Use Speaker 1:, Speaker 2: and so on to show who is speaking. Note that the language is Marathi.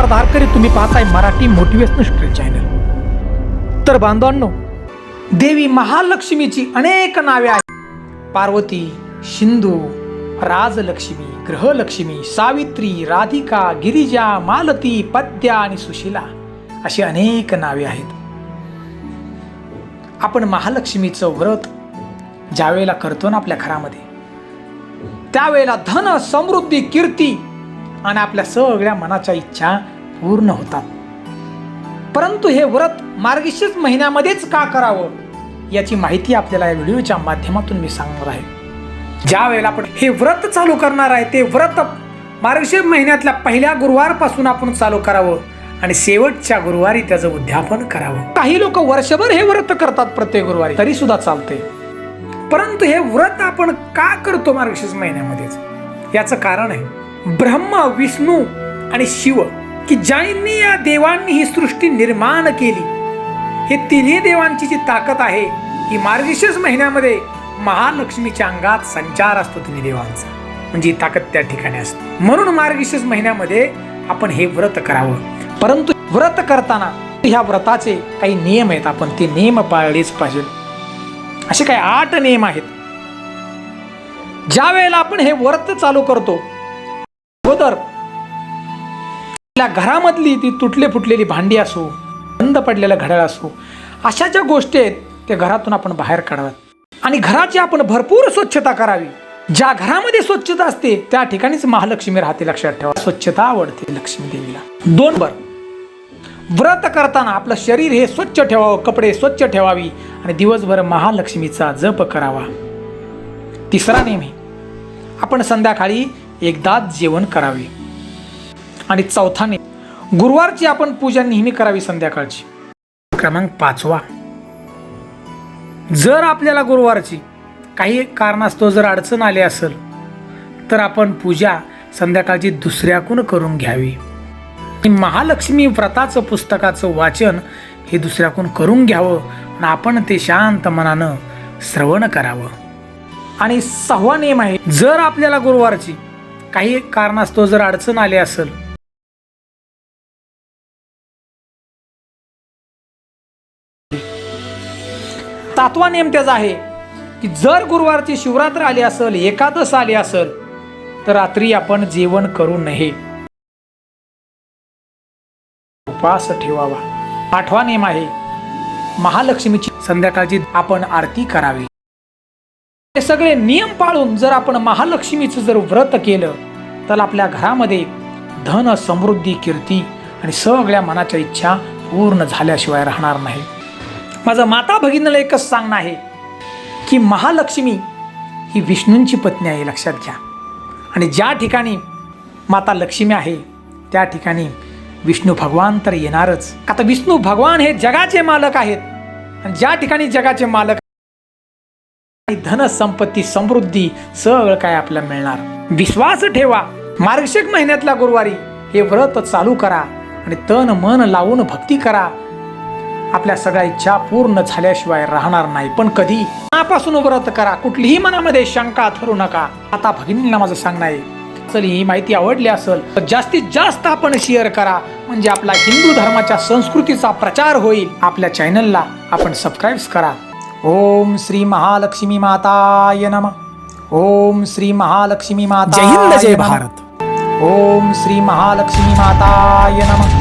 Speaker 1: नमस्कार धारकरी तुम्ही पाहताय मराठी मोटिवेशनल स्टोरी चॅनल तर बांधवांनो देवी महालक्ष्मीची अनेक नावे आहेत. पार्वती सिंधू राजलक्ष्मी ग्रहलक्ष्मी सावित्री राधिका गिरिजा मालती पद्या आणि सुशिला अशी अनेक नावे आहेत. आपण महालक्ष्मीचं व्रत ज्यावेळेला करतो ना आपल्या घरामध्ये त्यावेळेला धन समृद्धी कीर्ती आणि आपल्या सगळ्या मनाच्या इच्छा पूर्ण होतात. परंतु हे व्रत मार्गशीर्ष महिन्यामध्येच का करावं याची माहिती आपल्याला या व्हिडिओच्या माध्यमातून मी सांगणार आहे. ज्या वेळेला आपण हे व्रत चालू करणार आहे ते व्रत मार्गशीर्ष महिन्यातल्या पहिल्या गुरुवारपासून आपण चालू करावं आणि शेवटच्या गुरुवारी त्याचं उद्यापन करावं. काही लोक वर्षभर हे व्रत करतात प्रत्येक गुरुवारी तरी सुद्धा चालते परंतु हे व्रत आपण का करतो मार्गशीर्ष महिन्यामध्येच? याचं कारण आहे ब्रह्म विष्णू आणि शिव की ज्यांनी या देवांनी ही सृष्टी निर्माण केली हे तिन्ही देवांची जी ताकद आहे ही मार्गशीर्ष महिन्यामध्ये महालक्ष्मीच्या अंगात संचार असतो तिन्ही देवांचा. म्हणजे ही ताकद त्या ठिकाणी असते. म्हणून मार्गशीर्ष महिन्यामध्ये आपण हे व्रत करावं. परंतु व्रत करताना ह्या व्रताचे काही नियम आहेत. आपण ते नियम पाळलेच पाहिजे. असे काही आठ नियम आहेत. ज्या वेळेला आपण हे व्रत चालू करतो तर. आपल्या घरामधली ती तुटले फुटलेली भांडी असो बंद पडलेलं घड्याळ असो अशा ज्या गोष्टी आहेत त्या घरातून आपण बाहेर काढाव्यात. आणि घराची आपण भरपूर स्वच्छता करावी. ज्या घरामध्ये स्वच्छता असते त्या ठिकाणीच महालक्ष्मी राहते लक्षात ठेवा. स्वच्छता आवडते लक्ष्मी देवीला. दोन बर. व्रत करताना आपलं शरीर हे स्वच्छ ठेवावं कपडे स्वच्छ ठेवावी आणि दिवसभर महालक्ष्मीचा जप करावा. तिसरा नेहमी. आपण संध्याकाळी एकदाच जेवण करावे. आणि चौथाने गुरुवारची आपण पूजा नेहमी करावी संध्याकाळची. क्रमांक पाचवा. जर आपल्याला गुरुवारची काही कारणास्तव जर अडचण आली असेल तर आपण पूजा संध्याकाळची दुसऱ्याकून करून घ्यावी. महालक्ष्मी व्रताचं पुस्तकाचं वाचन हे दुसऱ्याकून करून घ्यावं आणि आपण ते शांत मनानं श्रवण करावं. आणि सहावा नियम आहे जर आपल्याला गुरुवारची काही कारणास्तव जर अडचण आली असेल. सातवा नियम त्याचा आहे की जर गुरुवारची शिवरात्र आली असेल एकादश आली असेल तर रात्री आपण जेवण करू नये. उपास ठेवावा. आठवा नियम आहे महालक्ष्मीची संध्याकाळची आपण आरती करावी. हे सगळे नियम पाळून जर आपण महालक्ष्मीचं जर व्रत केलं तर आपल्या घरामध्ये धन समृद्धी कीर्ती आणि सगळ्या मनाच्या इच्छा पूर्ण झाल्याशिवाय राहणार नाही. माझं माता भगिनीला एकच सांगणं आहे की महालक्ष्मी ही विष्णूंची पत्नी आहे लक्षात घ्या. आणि ज्या ठिकाणी माता लक्ष्मी आहे त्या ठिकाणी विष्णू भगवान तर येणारच. आता विष्णू भगवान हे जगाचे मालक आहेत. आणि ज्या ठिकाणी जगाचे मालक धन संपत्ती समृद्धी सगळं काय आपल्याला मिळणार. विश्वास ठेवा. मार्गशिक महिन्यातला गुरुवारी हे व्रत चालू करा आणि तन मन लावून भक्ती करा. आपल्या सगळ्या इच्छा पूर्ण झाल्याशिवाय राहणार नाही. पण कधी? मनापासून व्रत करा. कुठलीही मनामध्ये शंका धरू नका. आता भगिनींना माझं सांगणं आहे. चल ही माहिती आवडली असेल तर जास्तीत जास्त आपण शेअर करा. म्हणजे आपला हिंदू धर्माच्या संस्कृतीचा प्रचार होईल. आपल्या चॅनलला आपण सबस्क्राईब करा. ओम श्री महालक्ष्मी माताय नम ओम श्री महालक्ष्मी माता
Speaker 2: जय हिंद, जय. भारत.
Speaker 1: ओम श्री महालक्ष्मी माताय नम